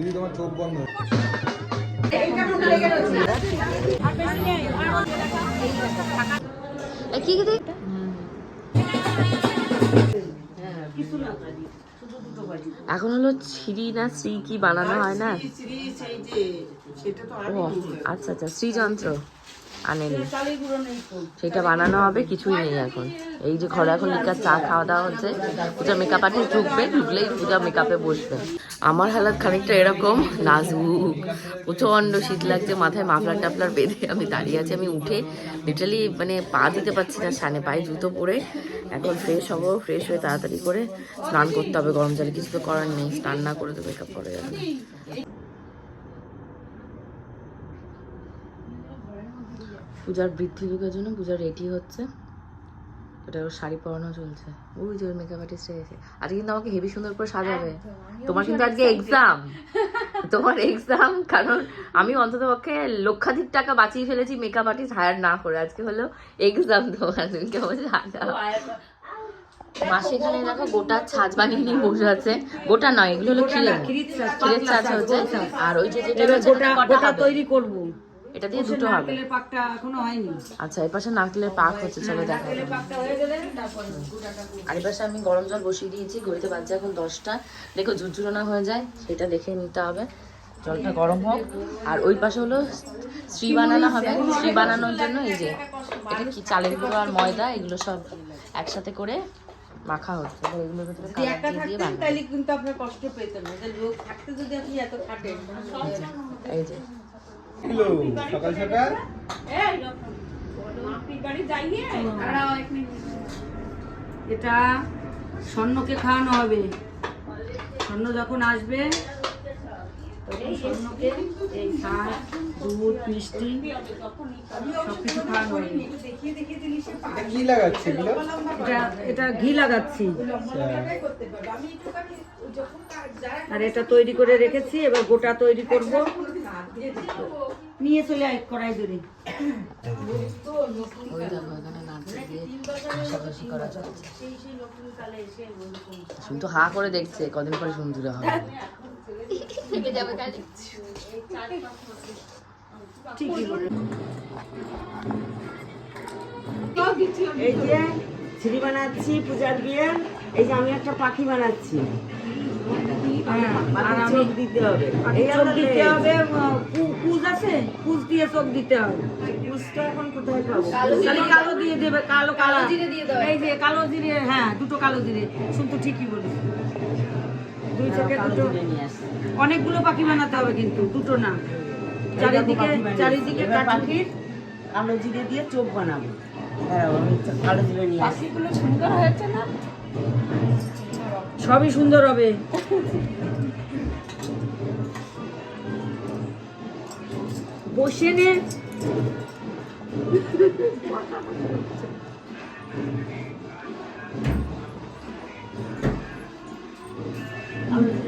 দিদি তোমার চোখ বন্ধ কি কি এখন হলো ছিরি না শ্রী কি বানানো হয় না ও আচ্ছা আচ্ছা শ্রীযন্ত্র আনেনি। সেটা বানানো হবে কিছুই নেই এখন। এই যে ঘরে এখন লিকার চা খাওয়া দাওয়া হচ্ছে পূজা মেকআপ আর্টিস্ট ঢুকবে ঢুকলেই পূজা মেকআপে বসবে। আমার হালাত খানিকটা এরকম নাজুক। প্রচণ্ড শীত লাগছে মাথায় মাফলার টাফলার বেঁধে আমি দাঁড়িয়ে আছি। আমি উঠে লিটারালি মানে পা দিতে পারছি না সানে পায়ে জুতো পরে। এখন ফ্রেশ হব ফ্রেশ হয়ে তাড়াতাড়ি করে স্নান করতে হবে গরম জলে। কিছু তো করার নেই স্নান না করে তো মেকআপ করে যাবে পূজার বৃদ্ধি যুগের জন্য পূজা রেডি হচ্ছে। ওটা ওর শাড়ি পরানো চলছে। ওই যে মেকআপ আর্টিস্ট এসে আজকে কিন্তু আমাকে হেভি সুন্দর করে সাজাবে। তোমার কিন্তু আজকে এক্সাম তোমার এক্সাম কারণ আমি অন্তত পক্ষে লক্ষাধিক টাকা বাঁচিয়ে ফেলেছি মেকআপ আর্টিস্ট হায়ার না করে। আজকে হলো এক্সাম তোমার। তুমি কেমন সাজাও? মাসে এখানে দেখো গোটা ছাঁচ বানিয়ে নিয়ে বসে আছে। গোটা নয় এগুলো হলো ছাঁচ হচ্ছে। আর ওই যে যেটা গোটা? তৈরি করব। এটা দিয়ে দুটো হবে। পাকটা এখনও হয়নি। আচ্ছা এই পাশে নারকেলের পাক হচ্ছে চলো দেখা আর এই পাশে আমি গরম জল বসিয়ে দিয়েছি ঘড়িতে বাজছে এখন দশটা। দেখো ঝুরঝুরো না হয়ে যায় সেটা দেখে নিতে হবে। জলটা গরম হোক। আর ওই পাশে হলো শ্রী বানানো হবে। শ্রী বানানোর জন্য এই যে এটা কি চালের গুঁড়ো আর ময়দা এগুলো সব একসাথে করে মাখা হচ্ছে। এগুলোর ভেতরে দিয়ে তাহলে কিন্তু আপনার কষ্ট পেতেন না যে লোক থাকতে যদি আপনি এত খাটেন এই যে কিলো সকাল সকাল। এটা স্বর্ণকে খাওয়ানো হবে। স্বর্ণ যখন আসবে এই দুধ মিষ্টি সব কিছু খাওয়ানো হবে এটা লাগাচ্ছে এটা এটা ঘি লাগাচ্ছি। আর এটা তৈরি করে রেখেছি এবার গোটা তৈরি করব। নিয়ে চলে আয় কড়াই ধরে। শুধু হা করে দেখছে কদিন পরে সুন্দর হবে। এই যে ছিড়ি বানাচ্ছি পূজার বিয়ে এই যে আমি একটা পাখি বানাচ্ছি হ্যাঁ, আছে দিয়ে চোখ দিতে হবে কালো কালো কালো জিরে হ্যাঁ দুটো কালো জিরে শুনতো ঠিকই বলিস দুই চোখে দুটো অনেকগুলো পাখি বানাতে হবে কিন্তু দুটো না। চারিদিকে চারিদিকে পাখির কালো জিরে দিয়ে চোখ বানাবো। আমি কালো জিরে নিয়ে আসি। সবই সুন্দর হবে। বসে নে।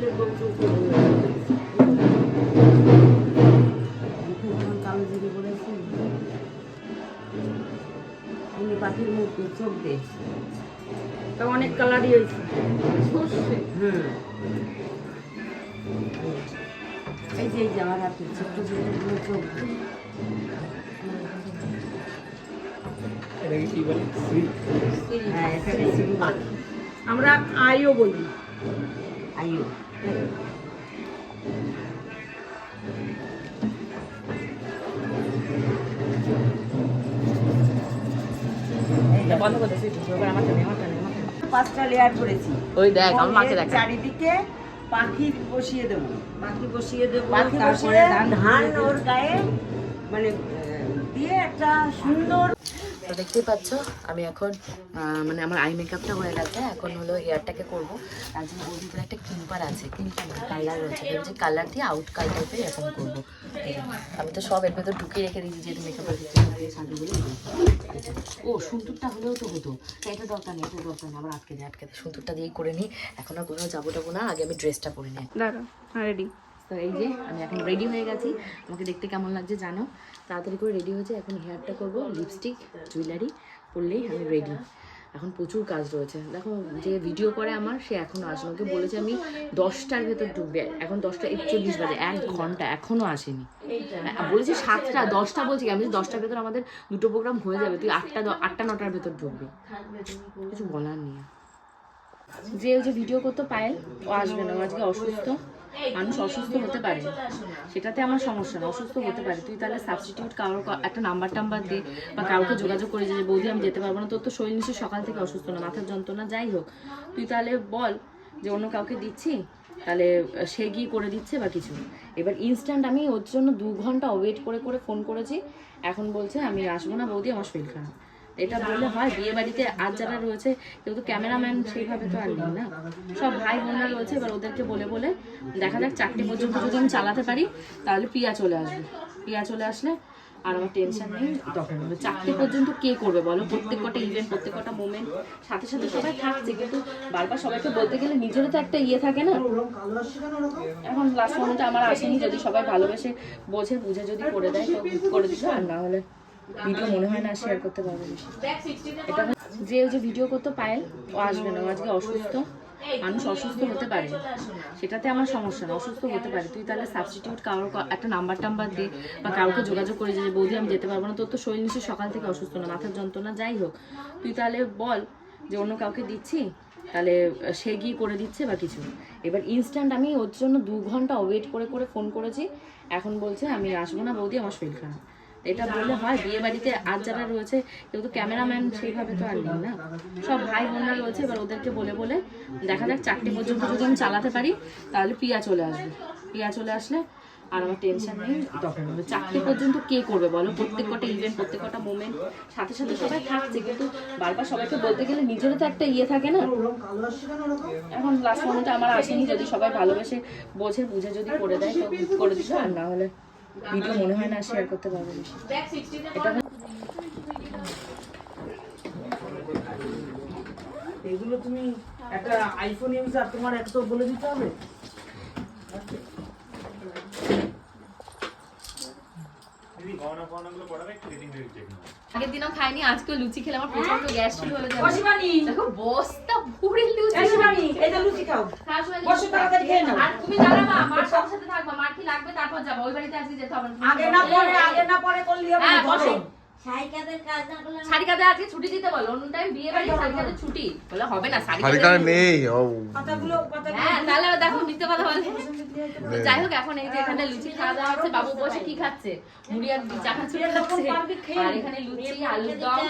যখন পাখির মুখ চোখ দে তা অনেক কালারই হয়েছে। হুম। এই যে এই যে আমার হাতে ছোট্ট ছোট্ট চোখ হ্যাঁ আমরা আইও বলি। আইও। বন্ধ করতে আমার টানে আমার টানে আমার টানে। পাঁচটা লেয়ার করেছি। ওই দেখ আমার মাকে এর চারিদিকে পাখি বসিয়ে দেবো। পাখি বসিয়ে দেবো পাখি বসিয়ে ধান ওর গায়ে মানে দিয়ে একটা সুন্দর তো দেখতেই পাচ্ছ আমি এখন মানে আমার আই মেকআপটা হয়ে গেছে এখন হলো হেয়ারটাকে করব। তার জন্য ওর ভিতরে একটা ক্লিপার আছে ক্লিপার কালার রয়েছে ভেবেছি কালার দিয়ে আউট কাল টাইপের এরকম করব। যে, আমি তো সব এর ভেতর ঢুকিয়ে রেখে দিয়েছি যেহেতু মেকআপের ও সুন্দরটা হলেও তো হতো। এটা দরকার নেই এটা দরকার নেই আবার আটকে দেয় আটকে দেয় সুন্দরটা দিয়েই করে নিই এখন আর কোথাও যাব টাবো না আগে আমি ড্রেসটা পরে নিই দাঁড়া হ্যাঁ রেডি তো এই যে আমি এখন রেডি হয়ে গেছি। আমাকে দেখতে কেমন লাগছে জানো? তাড়াতাড়ি করে রেডি হয়েছে এখন হেয়ারটা করব লিপস্টিক জুয়েলারি পরলেই আমি রেডি এখন প্রচুর কাজ রয়েছে। দেখো যে ভিডিও করে আমার, সে এখনও আসে ওকে বলেছে আমি দশটার ভেতর ঢুকবে। এখন দশটা একচল্লিশ বাজে, এক ঘণ্টা এখনও আসেনি। বলেছে সাতটা, দশটা বলছি আমি দশটার ভেতর আমাদের দুটো প্রোগ্রাম হয়ে যাবে। তুই আটটা আটটা নটার ভেতর ঢুকবি। কিছু বলার নেই। যে ওই যে ভিডিও করতো পায়েল, ও আসবে না আজকে অসুস্থ। মানুষ অসুস্থ হতে পারে। সেটাতে আমার সমস্যা না, অসুস্থ হতে পারে। তুই তাহলে সাবস্টিটিউট কারোর একটা নাম্বার টাম্বার দে বা কাউকে যোগাযোগ করে যে বৌদি, আমি যেতে পারব না, তোর তো শরীর নিশ্চয়ই সকাল থেকে অসুস্থ না, মাথার যন্ত্রণা যাই হোক। তুই তাহলে বল, যে অন্য কাউকে দিচ্ছি? তাহলে সে গিয়ে করে দিচ্ছে বা কিছু এবার ইনস্ট্যান্ট আমি ওর জন্য দু ঘণ্টা ওয়েট করে করে ফোন করেছি। এখন বলছে, আমি আসব না, বৌদি, আমার শরীর খারাপ। এটা বললে হয় বিয়ে বাড়িতে আর যারা রয়েছে, কেউ তো ক্যামেরাম্যান সেইভাবে তো আর নেই না। সব ভাই বোনরা রয়েছে, এবার ওদেরকে বলে বলে দেখা যাক চারটে পর্যন্ত যদি আমি চালাতে পারি, তাহলে পিয়া চলে আসবে। পিয়া চলে আসলে আর আমার টেনশন নেই, তখন হবে। চারটে পর্যন্ত কে করবে বলো? প্রত্যেক কটা ইভেন্ট প্রত্যেক কটা মোমেন্ট সাথে সাথে সবাই থাকছে, কিন্তু বারবার সবাইকে বলতে গেলে নিজেরও তো একটা ইয়ে থাকে না। এখন লাস্ট মোমেন্টে আমার আসেনি, যদি সবাই ভালোবেসে বোঝে, বুঝে যদি করে দেয়, তো করে দিবে আর না হলে ভিডিও মনে হয় না শেয়ার করতে পারবে এটা যে যে ভিডিও করতো পায়েল, ও আসবে না আজকে অসুস্থ। মানুষ অসুস্থ হতে পারে। সেটাতে আমার সমস্যা না, অসুস্থ হতে পারে। তুই তাহলে সাবস্টিটিউট কারোর একটা নাম্বার টাম্বার দে বা কাউকে যোগাযোগ করে যে বৌদি, আমি যেতে পারব না। তোর তো শরীর নিশ্চয়ই সকাল থেকে অসুস্থ না, মাথার যন্ত্রণা যাই হোক। তুই তাহলে বল, যে অন্য কাউকে দিচ্ছি? তাহলে সে গিয়ে করে দিচ্ছে বা কিছু? এবার ইনস্ট্যান্ট আমি ওর জন্য দু ঘণ্টা ওয়েট করে করে ফোন করেছি। এখন বলছে, আমি আসব না বৌদি, আমার শরীর খারাপ। এটা বললে হয় বিয়ে বাড়িতে আর যারা রয়েছে, কেউ তো ক্যামেরাম্যান সেইভাবে তো আর নেই না। সব ভাই বোনরা রয়েছে, এবার ওদেরকে বলে বলে দেখা যাক চারটে পর্যন্ত যদি আমি চালাতে পারি, তাহলে পিয়া চলে আসবে। পিয়া চলে আসলে আর আমার টেনশন নেই, তখন হবে। চারটে পর্যন্ত কে করবে বলো? প্রত্যেক কটা ইভেন্ট প্রত্যেক কটা মোমেন্ট সাথে সাথে সবাই থাকছে, কিন্তু বারবার সবাইকে বলতে গেলে নিজেরও তো একটা ইয়ে থাকে না। এখন লাস্ট মোমেন্টে আমার আসেনি, যদি সবাই ভালোবেসে বোঝে, বুঝে যদি করে দেয়, তো করে দিবে আর না হলে ভিডিও মনে হয় না শেয়ার করতে পারবে এটা এগুলো তুমি একটা আইফোন ইউজার তোমার এত বলে দিতে হবে। আগের দিনও খাইনি আজকে লুচি খেলে আমার প্রচণ্ড গ্যাস শুরু হয়ে যাবে দেখো বস্তা ভরে লুচি। এই লুচি খাও। বসো তাড়াতাড়ি খেয়ে নাও। আর তুমি জানো না সাথে সাথে থাকবা তারপর যাব। ওই বাড়িতে আজকে যেতে হবে না। আগে না পরে আগে না পরে করলি হবে হ্যাঁ না, বসো সাইকাদের কাজ না করলে শাড়ি কাঁধে আজকে ছুটি দিতে বলো অন্য টাইম বিয়ে বাড়ি শাড়ি ছুটি। বলে হবে না শাড়ি নেই কথাগুলো কথাগুলো। হ্যাঁ তাহলে দেখো মিথ্যে কথা বলে। তো যাই হোক এখন এই যে এখানে লুচি খাওয়া দাওয়া হচ্ছে বাবু বসে কি খাচ্ছে? মুড়ি আর চা খাচ্ছে আর এখানে লুচি আলুর দম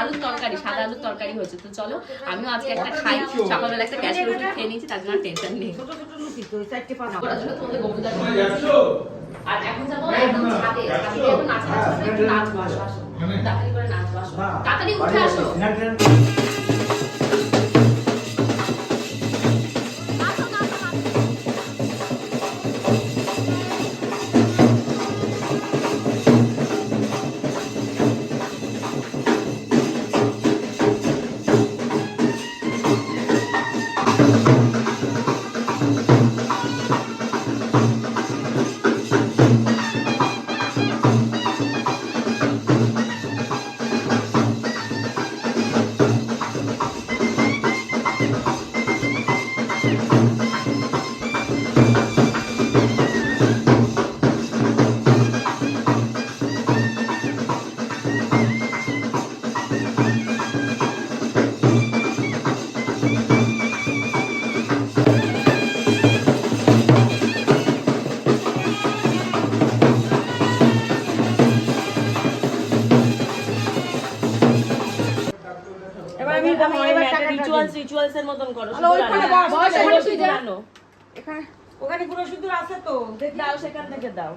আলুর তরকারি সাদা আলুর তরকারি হচ্ছে তো চলো আমিও আজকে একটা খাই। সকালবেলা একটা ক্যাশ রুটি খেয়ে নিয়েছি তার জন্য টেনশন নেই। ছোট ছোট লুচি তো চারটে পাঁচ তোমাদের গবুদার আর এখন যাব একদম ছাদে। এখন আসো আসো। তাড়াতাড়ি করে নাচবো আসো তাড়াতাড়ি উঠে আসো। হয় না রিচুয়ালস রিচুয়ালস এর মতন ওখানে পুরো সিঁদুর আছে তো দাও সেখান থেকে দাও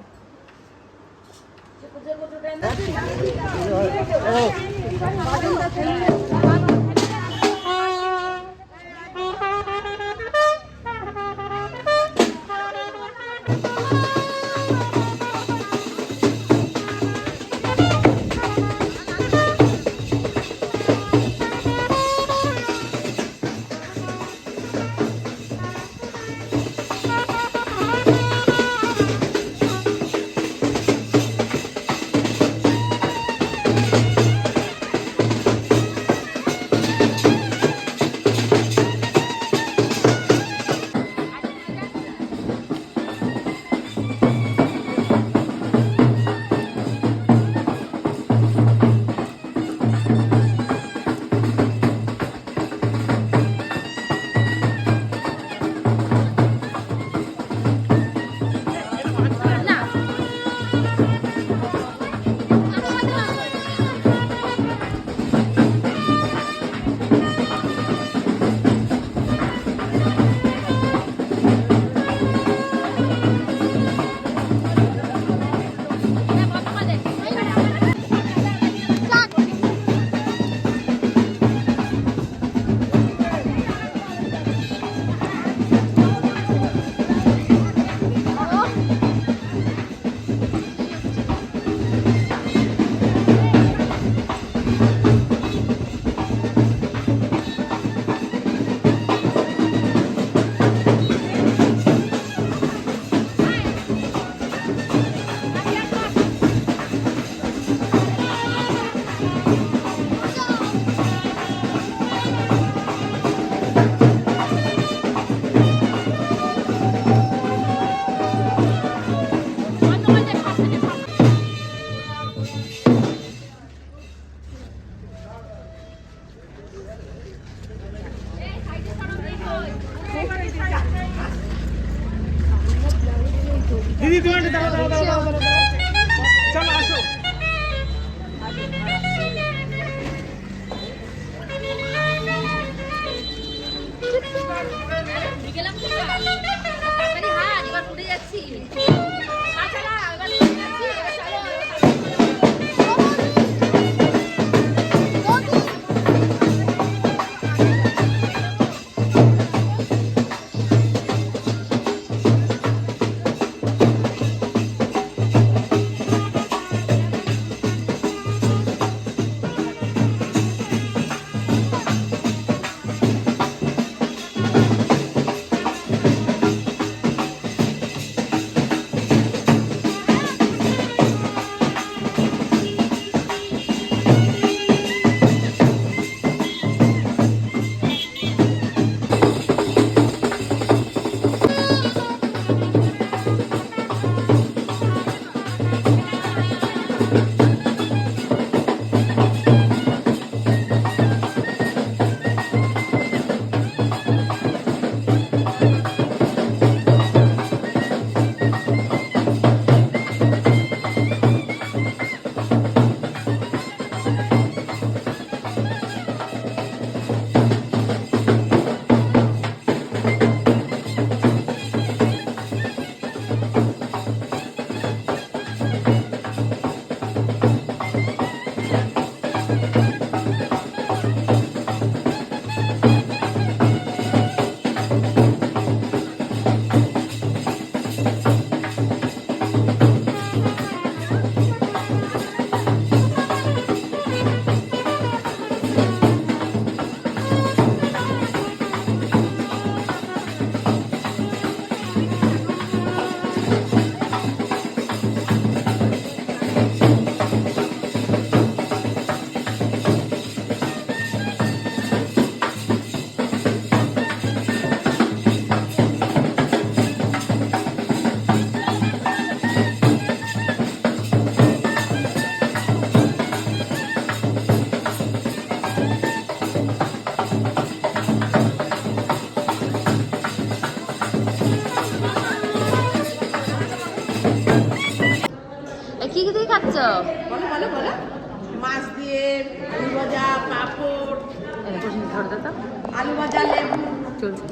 আলু ভাজা লেবু। চলছে।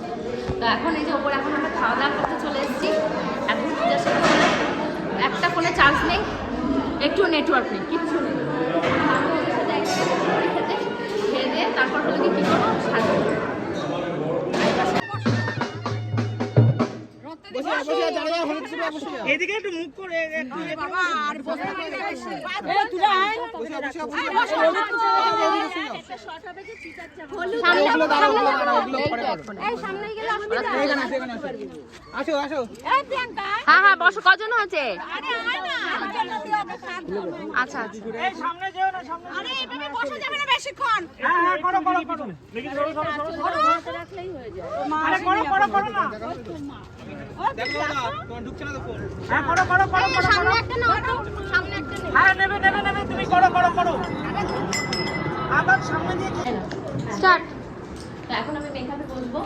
তো এখন এই যে ওপরে এখন আমরা খাওয়া দাওয়া করতে চলে এসেছি। এখন একটা ফোনে চার্জ নেই একটু নেটওয়ার্ক নেই কিচ্ছু নেই। খেতে খেয়ে দিয়ে তারপর হলো কি করব? সাজবো এদিকে একটু মুখ করে একটু বাবা আর বসে আসো আসো। হ্যাঁ হ্যাঁ বসো কজন হয়েছে? আচ্ছা আচ্ছা। সামনে যেও না সামনে আরে এভাবে বসে যাবে না বেশিক্ষণ। হ্যাঁ হ্যাঁ করো করো করো। দেখি করো করো করো হ্যাঁ করো করো করো করো সামনে একটা নাও সামনে একটা হ্যাঁ নেবে নেবে নেবে তুমি করো করো করো। আবার সামনে দিয়ে স্টার্ট। তো এখন আমি মেকআপে বসবো।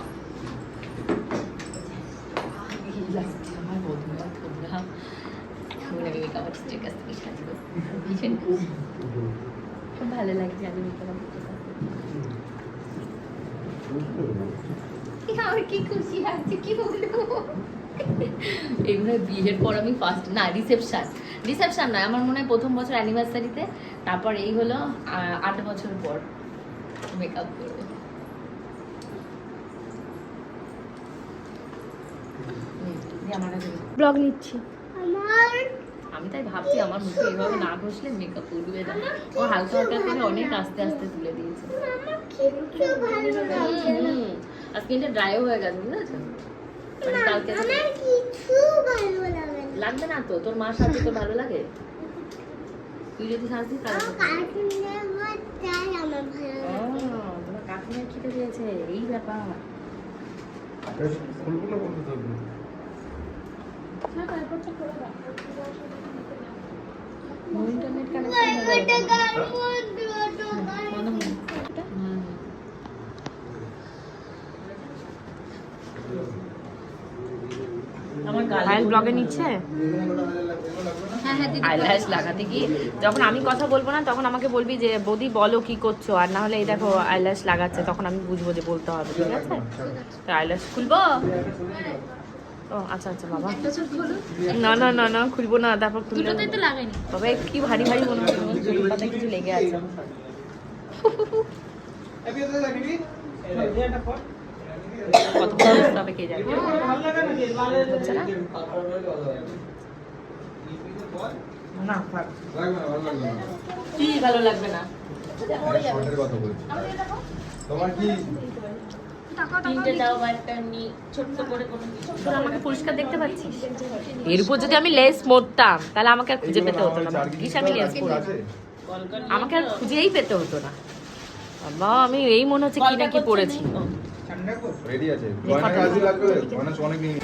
আমার বন্ধুরা তোমরা এখন আমি মেকআপ আর্টিস্টের কাছ থেকে সাজবো। ভীষণ খুব ভালো লাগছে আমি মেকআপ আর্টিস্টের কাছ থেকে। আমার কি খুশি লাগছে কি বলব এগুলো বিয়ের পর আমি ফার্স্ট না রিসেপশন রিসেপশন নয় আমার মনে হয় প্রথম বছর অ্যানিভার্সারিতে তারপর এই হলো আট বছর পর মেকআপ করব। ব্লগ নিচ্ছি। আমি তাই ভাবছি আমার মুখে এইভাবে না ঘষলে মেকআপ উঠবে না। ও হালকা হালকা করে অনেক আস্তে আস্তে তুলে দিয়েছে। আর স্কিনটা ড্রাইও হয়ে গেছে বুঝেছ মানে কালকে লাগবে না তো? তোর মা সাজতে তোর ভালো লাগে? তুই যদি লাগবে। ও, তোমার কাকিমার খিদে পেয়েছে এই ব্যাপার। ইন্টারনেট কানেকশন আমার গাল ব্লগে নিচ্ছে? আইল্যাশ লাগাতে গিয়ে যখন আমি কথা বলব না তখন আমাকে বলবি যে বৌদি বলো কি করছ? আর না হলে এই দেখো আইল্যাশ লাগাচ্ছে তখন আমি বুঝব যে বলতে হবে ঠিক আছে? তো আইল্যাশ খুলবো। ও আচ্ছা আচ্ছা বাবা। না না না না খুলবো না তারপর খুলবো তো লাগাইনি বাবা এ কি ভারী ভারী মনে হচ্ছে পাতায় কিছু লেগে আছে। কত কে জানে কি ভালো লাগবে না? তোমার কি? এর উপর যদি আমি লেস মরতাম তাহলে আমাকে আর খুঁজে পেতে হতো না। কিস আমি লেস আমাকে আর খুঁজেই পেতে হতো না। বাবা আমি এই মনে হচ্ছে কি না কি পড়েছি। রেডি আছে? গয়না কাজে লাগবে গয়না অনেক নিয়ে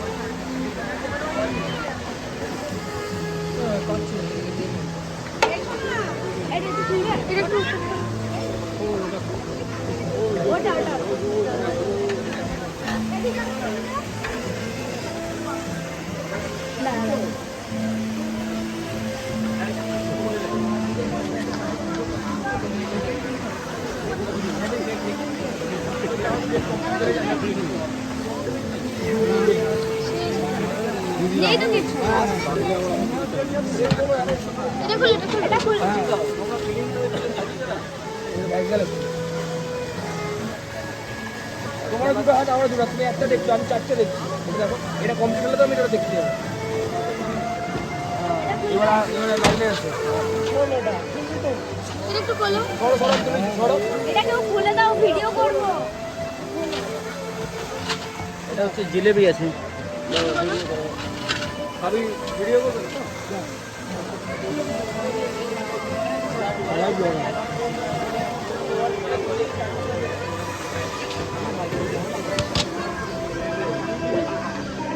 দেখছ আমি চারটে দেখছি। দেখো এটা কমপ্লিট তো আমি এটা দেখতে এটা হচ্ছে জিলেবি আছে। আমি ভিডিও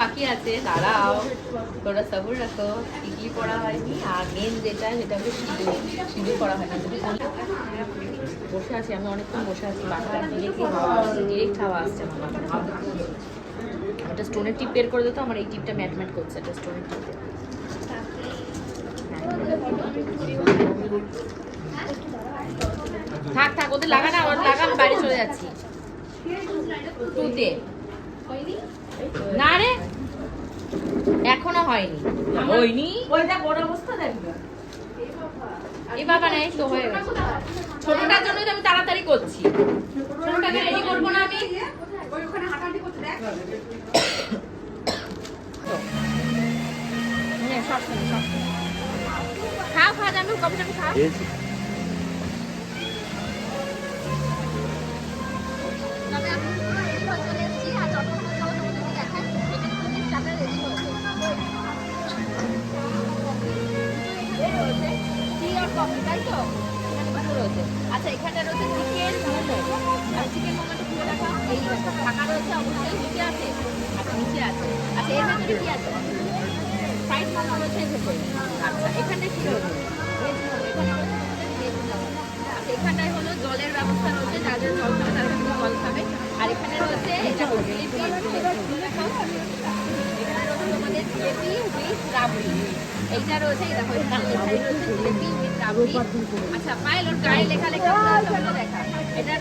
বাকি আছে, দাঁড়াও। তোরা সবুর রাখো টিকলি পড়া হয়নি। আর মেন যেটা, সেটা হচ্ছে সিঁদুর সিঁদুর পড়া হয় না বসে আছি, আমি অনেকক্ষণ বসে আছি ডিরেক্টলি হাওয়া আসছে? ডিরেক্ট আসছে আমার একটা স্টোনের টিপ বের করে দিত আমার এই টিপটা ম্যাট ম্যাট করছে, একটা স্টোনের টিপ থাক থাক, ওদের লাগা না বাড়ি চলে যাচ্ছি। না রে এখনও হয়নি। হয়নি? ওই দেখ ওর অবস্থা দেখ। না। এই বাবা নাই তো হয়ে গেছে। ছোটটার জন্যই তো আমি তাড়াতাড়ি করছি। ছোটটাকে রেডি করব না আমি। নে, সব শোনো, সব শোনো। খাও খাও জানবি কবে যাবি খাও। দেখো আচ্ছা লেখা এটা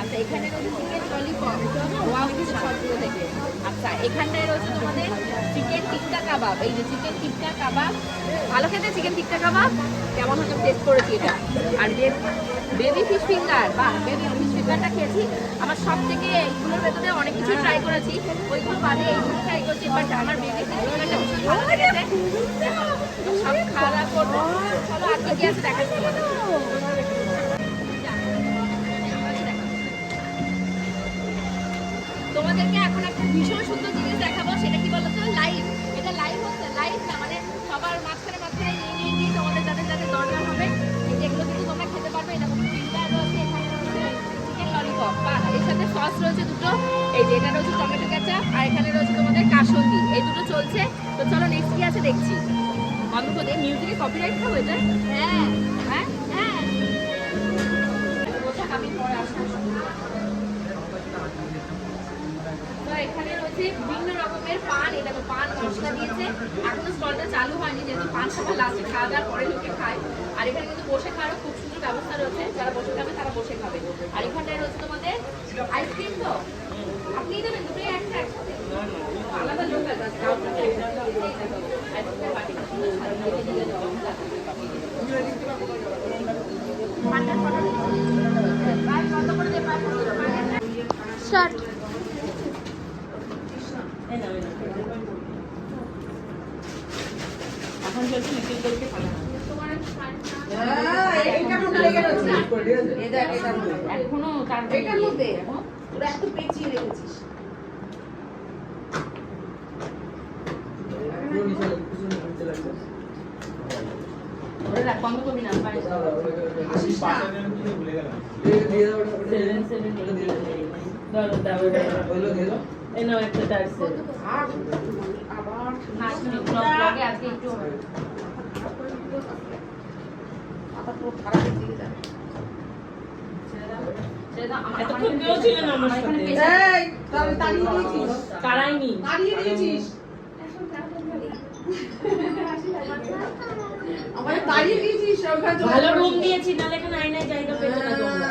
আচ্ছা এখানে আচ্ছা এখানটায় রয়েছে চিকেন কাবাব এই যে চিকেন কাবাব ভালো খেতে চিকেন টিক্কা কাবাব কেমন হচ্ছে টেস্ট করেছি এটা। আর বেবি ফিশ ফিঙ্গার বা বেবি ফিশ ফিঙ্গারটা খেয়েছি। আমার সব থেকে এইগুলোর ভেতরে অনেক কিছু ট্রাই করেছি। ওইগুলো বাদে এইগুলো ট্রাই করেছি বাট আমার সব খাওয়া দাওয়া করব। চলো আজকে কি আছে তোমাদের। তোমাদেরকে এখন একটা ভীষণ সুন্দর জিনিস দেখাবো, সেটা কি বলতো? লাইভ এটা লাইভ হচ্ছে লাইভ না মানে সবার মাঝখানে এই এটা রয়েছে টমেটো কেচাপ, আর এখানে রয়েছে তোমাদের কাসন্দি। এই দুটো চলছে। তো চলো নেক্সট কি আছে, দেখছি। বন্ধ করে মিউজিকে কপিরাইট খাব এটা? হ্যাঁ হ্যাঁ হ্যাঁ। এখানে রয়েছে বিভিন্ন রকমের পান। এটা পান মশলা দিয়েছে। এখনও স্টলটা চালু হয়নি, যেহেতু পান লাস্টে খাওয়া দাওয়ার পরে লোকে খায়। আর এখানে কিন্তু বসে খাওয়ারও খুব সুন্দর ব্যবস্থা রয়েছে। যারা বসে খাবে, তারা বসে খাবে। আর এখানটায় রয়েছে তোমাদের আইসক্রিম তো আপনিই দেবেন দুটোই একটা একসাথে আলাদা লোক আছে কাউন্টারে আইসক্রিমের বাটিটা সুন্দর সাজিয়ে দিয়ে দেওয়া পানটা কত প্রায় কত করে দেয় প্রায় পনেরো টাকা ষাট এখন চলছে করকে পালা এখনও তার এটার মধ্যে? ওরে রাখ বন্ধ করবি না পাই সেভেন সেভেন ধরো দাও এই নাও একটা টার্সেল ব্লগে আমার সাথে তারাইনি ভালো রুম দিয়েছি। নাহলে এখানে আয়নায় জায়গা পেতে না তোমরা।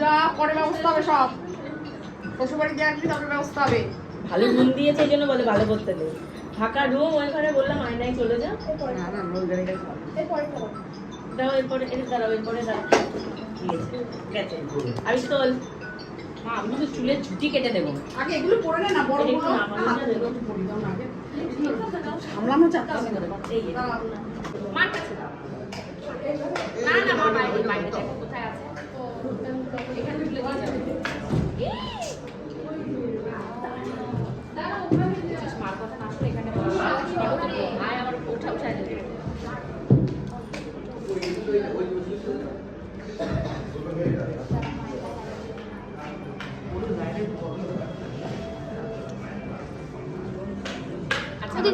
যা পরে ব্যবস্থা হবে সব। শ্বশুরবাড়ি দিয়ে আসবি তারপরে ব্যবস্থা হবে। ভালো রুম দিয়েছে এই জন্য বলে ভালো করতে নেই। ফাঁকা রুম ওই ঘরে বললাম আয়নায় চলে যা দাও এরপরে এর দাঁড়াও এরপরে দাঁড়াও। ঠিক আছে, গেছে। আমি তো মা আমি তো চুলের ছুটি কেটে দেবো। আগে এগুলো পরে না বড় বড়। না। সামলানো যাচ্ছে এই যে। মার কাছে দাও। না না মা বাইরে বাইরে কোথায় আছে? এখানে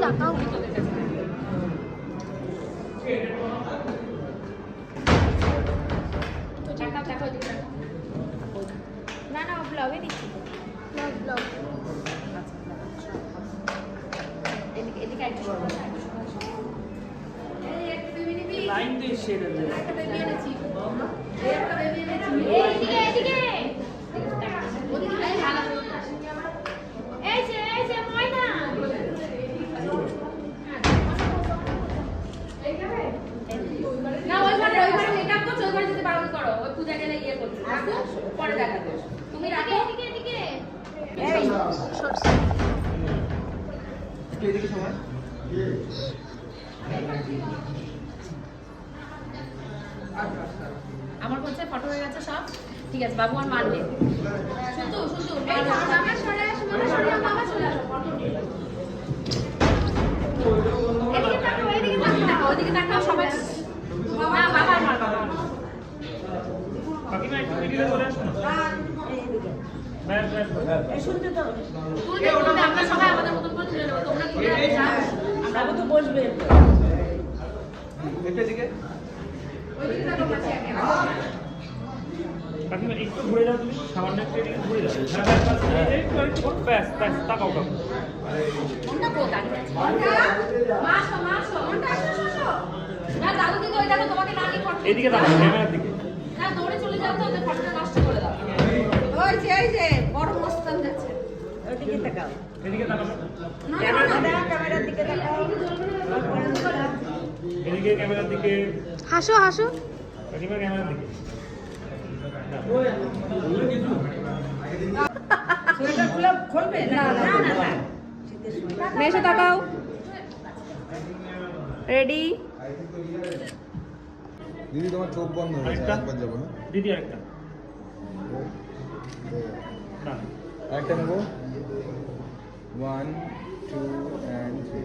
তুলে দিয়ে গেলে করছ আসো পরে দেখাবো। তুমি এদিকে এদিকে এদিকে। এদিকে সময় আমার হচ্ছে ফটো হয়ে গেছে সব। ঠিক আছে বাবু আর আসো মামা সরে আসো মামা সরে আসো এদিকে তাকাও এদিকে তাকাও ওদিকে তাকাও সবাই না বাবা আর মার বাবা আর মার। কাকিমা একটু এদিকে চলে আসো না ব্যাস ব্যাস ব্যাস এই শুনতে তো তুলবে তুলবে আমরা সবাই আমাদের মতন করে তুলে নেব তোমরা তুলে যাও আমরা তো বসবে একটু এদিকে ওইদিকে তাকাও পাশে একে কাকিমা একটু ঘুরে যাও তুমি সামান্য একটু এদিকে ঘুরে যাও। হ্যাঁ, ব্যাস, ব্যাস, এই, একটু একটু ব্যাস ব্যাস তাকাও কাকু কোনটা কো দাঁড়িয়ে আছে মা আসো মা আসো কোনটা আসো আসো, আসো। না দাদু দিদি ওই দেখো তোমাকে না নিয়ে ফটো এদিকে ক্যামেরার দিকে। না দৌড়ে চলে যাও তো ফটোটা নষ্ট করে দাও। ওই যে এই যে বড় মস্তান যাচ্ছে। ওদিকে তাকাও। এদিকে তাকাও। ক্যামেরার দিকে তাকাও। এদিকে ক্যামেরার দিকে। হাসো হাসো। কাকিমা ক্যামেরার দিকে। খুলবে? না না না না তাকাও। রেডি দিদি তোমার চোখ বন্ধ হয়ে গেছে আরেকটা? একবার যাব না দিদি আরেকটা না আরেকটা নেব ওয়ান টু অ্যান্ড থ্রি